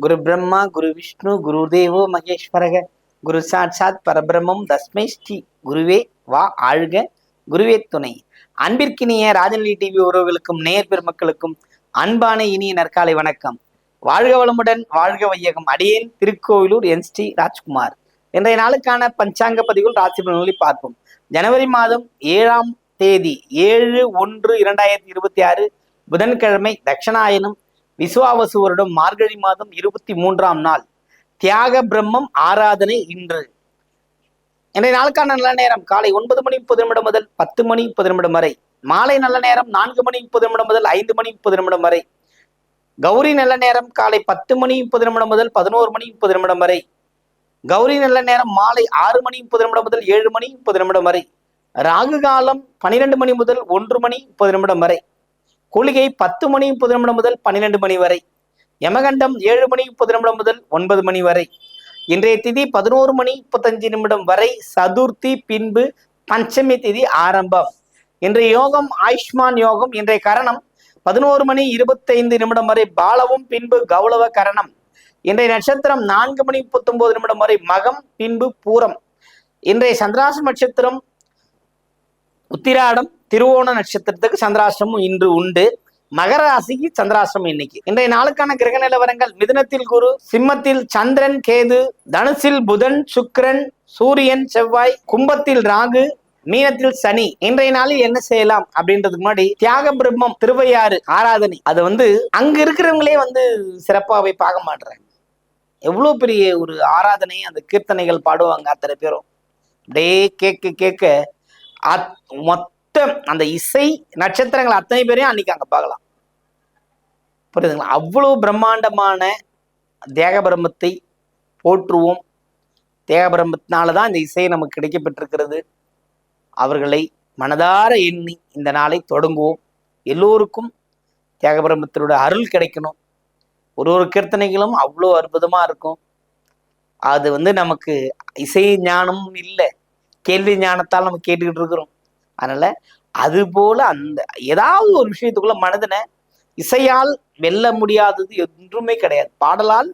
குரு பிரம்மா குரு விஷ்ணு குரு தேவோ மகேஸ்வரக குரு சாட்சாத் பரபிரம்மம் தஸ்மை ஸ்ரீ குருவே வா ஆழ்க குருவே துணை. அன்பிற்கினிய ராஜநிலை டிவி உறவுகளுக்கும் நேர் பெருமக்களுக்கும் அன்பான இனிய நற்காலை வணக்கம். வாழ்க வளமுடன் வாழ்க வையகம். அடியேன் திருக்கோவிலூர் என் ஸ்ரீ ராஜ்குமார். இன்றைய நாளுக்கான பஞ்சாங்க பதிவுகள் ராசி பலன்களை பார்ப்போம். ஜனவரி மாதம் ஏழாம் தேதி ஏழு ஒன்று இரண்டாயிரத்தி இருபத்தி ஆறு புதன்கிழமை தட்சணாயனம் விசுவாவசு வருடம் மார்கழி மாதம் இருபத்தி மூன்றாம் நாள். தியாக பிரம்மம் ஆராதனை இன்று. இன்றைய நாளுக்கான நல்ல நேரம். காலை ஒன்பது மணி முப்பது நிமிடம் முதல் பத்து மணி முப்பது நிமிடம் வரை. மாலை நல்ல நேரம் நான்கு மணி முப்பது நிமிடம் முதல் ஐந்து மணி முப்பது நிமிடம் வரை. கௌரி நல்ல நேரம் காலை பத்து மணி முப்பது நிமிடம் முதல் பதினோரு மணி முப்பது நிமிடம் வரை. கௌரி நல்ல நேரம் மாலை ஆறு மணி முப்பது நிமிடம் முதல் ஏழு மணி முப்பது நிமிடம் வரை. ராகு காலம் பனிரெண்டு மணி முதல் ஒன்று மணி முப்பது நிமிடம் வரை. குளிகை பத்து மணி முப்பது நிமிடம் முதல் பன்னிரெண்டு மணி வரை. யமகண்டம் ஏழு மணி முப்பது நிமிடம் முதல் ஒன்பது மணி வரை. இன்றைய திதி பதினோரு மணி முப்பத்தஞ்சு நிமிடம் வரை சதுர்த்தி பின்பு பஞ்சமி திதி ஆரம்பம். இன்றைய யோகம் ஆயுஷ்மான் யோகம் இன்றைய கரணம் பதினோரு மணி இருபத்தைந்து நிமிடம் வரை பாலவும் பின்பு கௌளவ கரணம். இன்றைய நட்சத்திரம் நான்கு மணி முப்பத்தொன்பது நிமிடம் வரை மகம் பின்பு பூரம். இன்றைய சந்திராச நட்சத்திரம் உத்திராடம் திருவோண நட்சத்திரத்துக்கு சந்திராசிரமம் இன்று உண்டு. மகர ராசிக்கு சந்திராசிரமம் இன்னைக்கு. இன்றைய நாளுக்கான கிரக நிலவரங்கள். மிதுனத்தில் குரு சிம்மத்தில் சந்திரன் கேது தனுசில் புதன் சுக்கிரன் சூரியன் செவ்வாய் கும்பத்தில் ராகு மீனத்தில் சனி. இன்றைய நாளில் என்ன செய்யலாம் அப்படின்றதுக்கு முன்னாடி தியாக பிரம்மம் திருவையாறு ஆராதனை. அது வந்து அங்க இருக்கிறவங்களே வந்து சிறப்பாவே பார்க்க மாட்டுறாங்க எவ்வளோ பெரிய ஒரு ஆராதனை அந்த கீர்த்தனைகள் பாடுவாங்க அத்தனை பேரும். அப்படியே கேட்க கேட்க மொத்த மொத்தம் அந்த இசை நட்சத்திரங்கள் அத்தனை பேரையும் அன்னைக்கு அங்க பார்க்கலாம். புரியுதுங்களா? அவ்வளவு பிரம்மாண்டமான தேகபிரமத்தை போற்றுவோம். தேகபிரம்மத்தினால தான் இந்த இசை நமக்கு கிடைக்கப்பட்டிருக்கிறது. அவர்களை மனதார எண்ணி இந்த நாளை தொடங்குவோம். எல்லோருக்கும் தியாக அருள் கிடைக்கணும். ஒரு ஒரு கீர்த்தனைகளும் அவ்வளோ அற்புதமா இருக்கும். அது வந்து நமக்கு இசை ஞானமும் இல்லை. கேள்வி ஞானத்தால் நம்ம கேட்டுக்கிட்டு இருக்கிறோம். அதனால அது போல அந்த ஏதாவது ஒரு விஷயத்துக்குள்ள மனதனை இசையால் வெல்ல முடியாதது என்றுமே கிடையாது. பாடலால்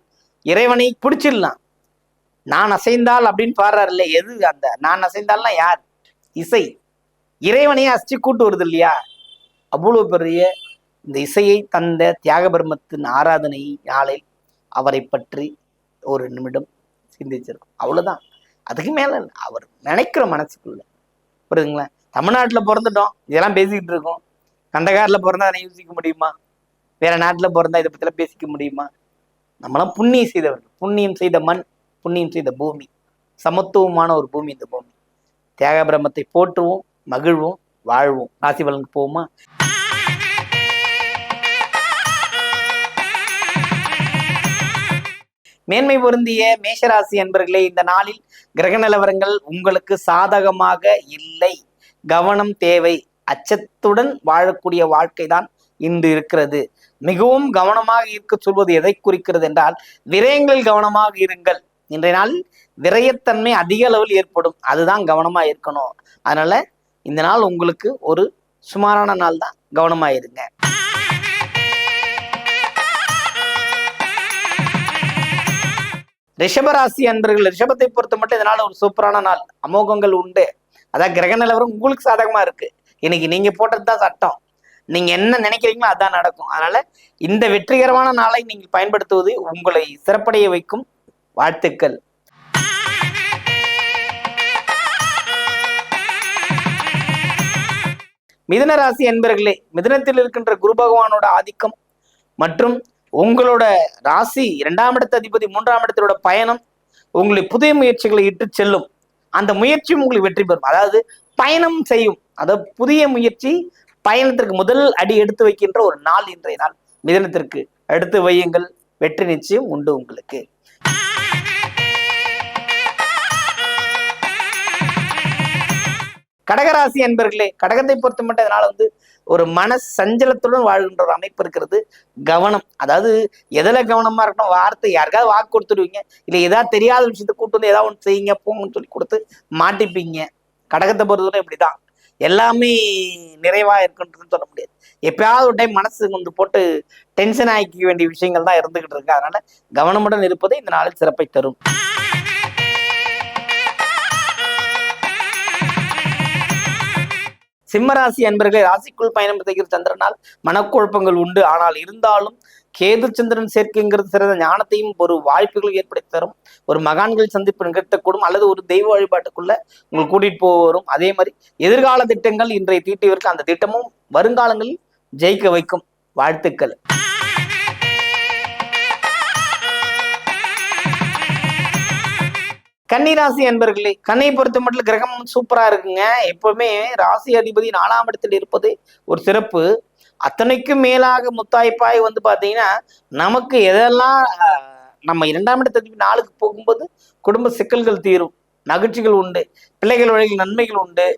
இறைவனை பிடிச்சிடலாம். நான் அசைந்தால் அப்படின்னு பாடுறாருல்ல எது அந்த நான் அசைந்தால்னா யார்? இசை. இறைவனையே அசிச்சு கூட்டு வருது இல்லையா? அவ்வளவு பெரிய இந்த இசையை தந்த தியாக பிரம்மத்தின் ஆராதனை நாளில் அவரை பற்றி ஒரு நிமிடம் சிந்திச்சிருக்கும். அவ்வளவுதான். அதுக்கு மேல அவர் நினைக்கிற மனசுக்குள்ள. புரியுதுங்களா? தமிழ்நாட்டில் பிறந்துட்டோம். இதெல்லாம் பேசிக்கிட்டு இருக்கோம். கண்டகாரில் பிறந்தா அதை யோசிக்க முடியுமா? வேற நாட்டில் பிறந்தா இதை பற்றிலாம் பேசிக்க முடியுமா? நம்மளாம் புண்ணியம் செய்தவர்கள். புண்ணியம் செய்த மண் புண்ணியம் செய்த பூமி. சமத்துவமான ஒரு பூமி இந்த பூமி. தியாக பிரம்மத்தை போற்றுவோம் மகிழ்வோம் வாழ்வோம். ராசி பலனுக்கு போவோமா? மேன்மை பொருந்திய மேஷராசி அன்பர்களே இந்த நாளில் கிரக நிலவரங்கள் உங்களுக்கு சாதகமாக இல்லை. கவனம் தேவை அச்சத்துடன் வாழக்கூடிய வாழ்க்கை தான் இன்று இருக்கிறது. மிகவும் கவனமாக இருக்க சொல்வது எதை குறிக்கிறது என்றால் விரயங்களில் கவனமாக இருங்கள். இன்றைய நாள் விரயத்தன்மை அதிக அளவில் ஏற்படும். அதுதான் கவனமா இருக்கணும். அதனால இந்த நாள் உங்களுக்கு ஒரு சுமாரான நாள் தான். கவனமா இருங்க. ரிஷபராசி அன்பர்கள் ரிஷபத்தை பொறுத்த மட்டும் இதனால ஒரு சூப்பரான நாள். அமோகங்கள் உண்டு. அதான் கிரக நிலவரம் உங்களுக்கு சாதகமா இருக்கு. இன்னைக்கு நீங்க போட்டது தான் சட்டம். நீங்க என்ன நினைக்கிறீங்களோ அதான் நடக்கும். அதனால இந்த வெற்றிகரமான நாளை நீங்கள் பயன்படுத்துவது உங்களை சிறப்படைய வைக்கும் வாழ்த்துக்கள். மிதுன ராசி என்பர்களே மிதனத்தில் இருக்கின்ற குரு பகவானோட ஆதிக்கம் மற்றும் உங்களோட ராசி இரண்டாம் இடத்து அதிபதி மூன்றாம் இடத்திலோட பயணம் உங்களை புதிய முயற்சிகளை இட்டு செல்லும். அந்த முயற்சியும் உங்களுக்கு வெற்றி பெறும். அதாவது பயணம் செய்யும். அதாவது புதிய முயற்சி பயணத்திற்கு முதல் அடி எடுத்து வைக்கின்ற ஒரு நாள் இன்றைய நாள். மிதனத்திற்கு எடுத்து வையுங்கள். வெற்றி நிச்சயம் உண்டு உங்களுக்கு. கடகராசி என்பர்களே கடகத்தை பொறுத்த மட்டும் அதனால வந்து ஒரு மன சஞ்சலத்துடன் வாழ்கின்ற ஒரு அமைப்பு இருக்கிறது. கவனம். அதாவது எதில் கவனமா இருக்கணும்? வார்த்தை யாருக்காவது வாக்கு கொடுத்துடுவீங்க. இல்லை ஏதாவது தெரியாத விஷயத்தை கூட்டு வந்து ஏதாவது ஒன்று செய்யுங்க போங்கன்னு சொல்லி கொடுத்து மாட்டிப்பீங்க. கடகத்தை பொறுத்தவரை இப்படிதான். எல்லாமே நிறைவா இருக்குன்றதுன்னு சொல்ல முடியாது. எப்பயாவது ஒரு டைம் மனசு வந்து போட்டு டென்ஷன் ஆகிக்க வேண்டிய விஷயங்கள் தான் இருந்துகிட்டு இருக்கு. அதனால கவனமுடன் இருப்பது இந்த நாளில் சிறப்பை தரும். சிம்மராசி அன்பர்களே ராசிக்குள் பயணம் செய்கிற சந்திரனால் மனக்குழப்பங்கள் உண்டு. ஆனால் இருந்தாலும் கேது சந்திரன் சேர்க்கைங்கிறது சிறந்த ஞானத்தையும் ஒரு வாய்ப்புகள் ஏற்படுத்தி தரும். ஒரு மகான்கள் சந்திப்பு நிகழ்த்தக்கூடும். அல்லது ஒரு தெய்வ வழிபாட்டுக்குள்ள உங்களுக்கு கூட்டிட்டு போக வரும். அதே மாதிரி எதிர்கால திட்டங்கள் இன்றைய தீட்டிவிற்கு அந்த திட்டமும் வருங்காலங்களில் ஜெயிக்க வைக்கும். வாழ்த்துக்கள். கன்னிராசி அன்பர்களே கண்ணை பொறுத்த மட்டும் கிரகம் சூப்பரா இருக்குங்க. எப்பவுமே ராசி அதிபதி நாலாம் இடத்தில் இருப்பது ஒரு சிறப்பு. அத்தனைக்கும் மேலாக முத்தாய்ப்பாய் வந்து பாத்தீங்கன்னா நமக்கு எதெல்லாம் நம்ம இரண்டாம் இடத்துக்கு நாளுக்கு போகும்போது குடும்ப சிக்கல்கள் தீரும். நகிழ்ச்சிகள் உண்டு பிள்ளைகள் வழியில் நன்மைகள் உண்டு.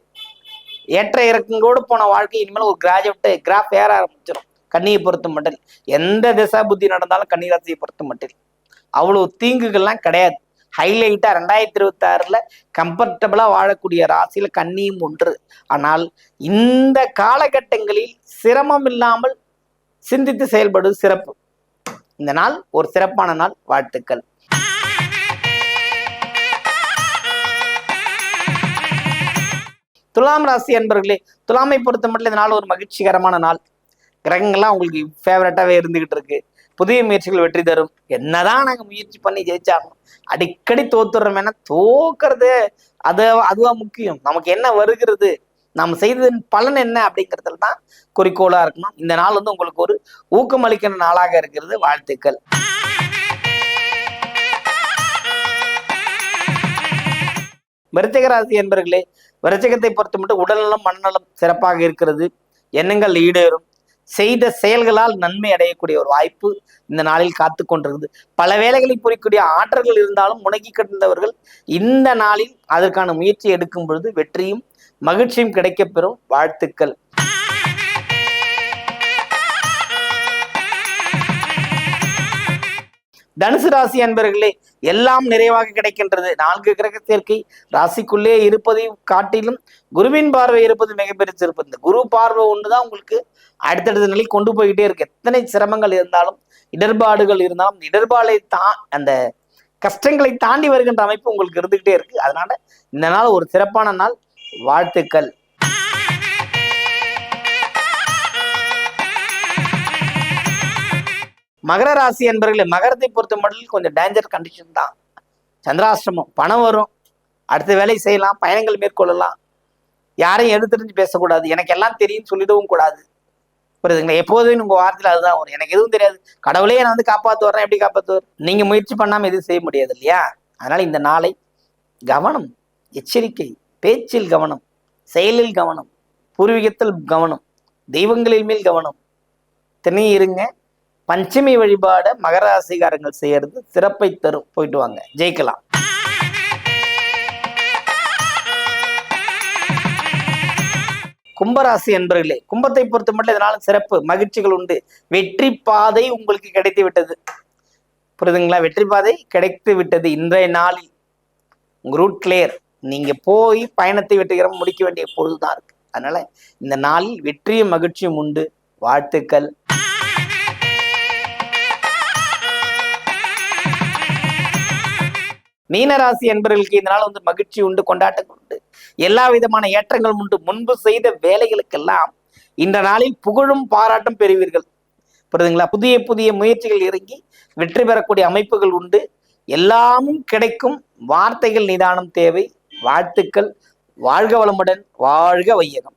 ஏற்ற இறக்கங்களோடு போன வாழ்க்கை இனிமேல் ஒரு கிராஜுவேட் கிராஃப் ஏற ஆரம்பிச்சிடும் கண்ணியை பொறுத்த மட்டும் எந்த திசா புத்தி நடந்தாலும் கன்னிராசியை பொறுத்த மட்டும் அவ்வளோ தீங்குகள்லாம் கிடையாது. ஹைலைட்டா ரெண்டாயிரத்தி இருபத்தி ஆறுல கம்ஃபர்டபுளா வாழக்கூடிய ராசியில கண்ணியும் ஒன்று. ஆனால் இந்த காலகட்டங்களில் சிரமம் இல்லாமல் சிந்தித்து செயல்படுவது சிறப்பு. இந்த நாள் ஒரு சிறப்பான நாள். வாழ்த்துக்கள். துலாம் ராசி அன்பர்களே துலாமை பொறுத்த மட்டும் இந்த நாள் ஒரு மகிழ்ச்சிகரமான நாள். கிரகங்கள்லாம் உங்களுக்கு ஃபேவரட்டாகவே இருந்துகிட்டு இருக்கு. புதிய முயற்சிகள் வெற்றி தரும். என்னதான் நாங்க முயற்சி பண்ணி ஜெயிச்சாலும் அடிக்கடி தோத்துடுறோம் ஏன்னா தோக்கிறது அது அதுவா முக்கியம். நமக்கு என்ன வருகிறது? நாம் செய்ததன் பலன் என்ன அப்படிங்கிறதுல தான் குறிக்கோளா இருக்கணும். இந்த நாள் வந்து உங்களுக்கு ஒரு ஊக்கமளிக்கிற நாளாக இருக்கிறது. வாழ்த்துக்கள். விருச்சிக ராசி என்பர்களே விருச்சிகத்தை பொறுத்து மட்டும் உடல்நலம் மனநலம் சிறப்பாக இருக்கிறது. எண்ணங்கள் ஈடேறும். செய்த செயல்களால் நன்மை அடையக்கூடிய ஒரு வாய்ப்பு இந்த நாளில் காத்து கொண்டிருக்குது. பல வேலைகளை புரியக்கூடிய ஆற்றல்கள் இருந்தாலும் முடங்கி கிடந்தவர்கள் இந்த நாளில் அதற்கான முயற்சி எடுக்கும் பொழுது வெற்றியும் மகிழ்ச்சியும் கிடைக்கப்பெறும். வாழ்த்துக்கள். தனுசு ராசி அன்பர்களே எல்லாம் நிறைவாக கிடைக்கின்றது. நான்கு கிரக சேர்க்கை ராசிக்குள்ளே இருப்பதை காட்டிலும் குருவின் பார்வை இருப்பது மிகப்பெரிய சிறப்பு. இந்த குரு பார்வை ஒன்றுதான் உங்களுக்கு அடுத்தடுத்த நிலை கொண்டு போய்கிட்டே இருக்கு. எத்தனை சிரமங்கள் இருந்தாலும் இடர்பாடுகள் இருந்தாலும் இடர்பாடை தா அந்த கஷ்டங்களை தாண்டி வருகின்ற அமைப்பு உங்களுக்கு இருந்துகிட்டே இருக்கு. அதனால இந்த நாள் ஒரு சிறப்பான நாள். வாழ்த்துக்கள். மகர ராசி என்பர்களே மகரத்தை பொறுத்த மட்டும் கொஞ்சம் டேஞ்சர் கண்டிஷன் தான். சந்திராஷ்டிரமம் பணம் வரும். அடுத்த வேலை செய்யலாம் பயணங்கள் மேற்கொள்ளலாம். யாரையும் எடுத்துரிஞ்சு பேசக்கூடாது. எனக்கு எல்லாம் தெரியும்னு சொல்லிடவும் கூடாது. புரியுதுங்களா? எப்போதும் உங்கள் வார்த்தையில் அதுதான் வரும். எனக்கு எதுவும் தெரியாது. கடவுளே நான் வந்து காப்பாத்து வரேன் எப்படி காப்பாத்துவார்? நீங்கள் முயற்சி பண்ணாமல் எதுவும் செய்ய முடியாது இல்லையா? அதனால் இந்த நாளை கவனம் எச்சரிக்கை பேச்சில் கவனம் செயலில் கவனம் பூர்வீகத்தில் கவனம் தெய்வங்களின் மேல் கவனம். திணை இருங்க. பஞ்சமி வழிபாடு மகராசிகாரங்கள் செய்யறது சிறப்பை தரும். போயிட்டு வாங்க ஜெயிக்கலாம். கும்பராசி என்பர்களே கும்பத்தை பொறுத்த மட்டும் இதனால சிறப்பு மகிழ்ச்சிகள் உண்டு. வெற்றி பாதை உங்களுக்கு கிடைத்து விட்டது. புரியுதுங்களா? வெற்றி பாதை கிடைத்து விட்டது இன்றைய நாளில். உங்க ரூட் கிளியர். நீங்க போய் பயணத்தை வெற்றிகரம் முடிக்க வேண்டிய பொழுதுதான் இருக்கு. அதனால இந்த நாளில் வெற்றியும் மகிழ்ச்சியும் உண்டு. வாழ்த்துக்கள். மீனராசி என்பவர்களுக்கு இந்த நாள் வந்து மகிழ்ச்சி உண்டு கொண்டாட்டங்கள் உண்டு. எல்லா விதமான ஏற்றங்கள் உண்டு. முன்பு செய்த வேலைகளுக்கெல்லாம் இந்த நாளில் புகழும் பாராட்டும் பெறுவீர்கள். புரியுதுங்களா? புதிய புதிய முயற்சிகள் இறங்கி வெற்றி பெறக்கூடிய அமைப்புகள் உண்டு. எல்லாமும் கிடைக்கும். வார்த்தைகள் நிதானம் தேவை. வாழ்த்துக்கள். வாழ்க வளமுடன். வாழ்க வையகம்.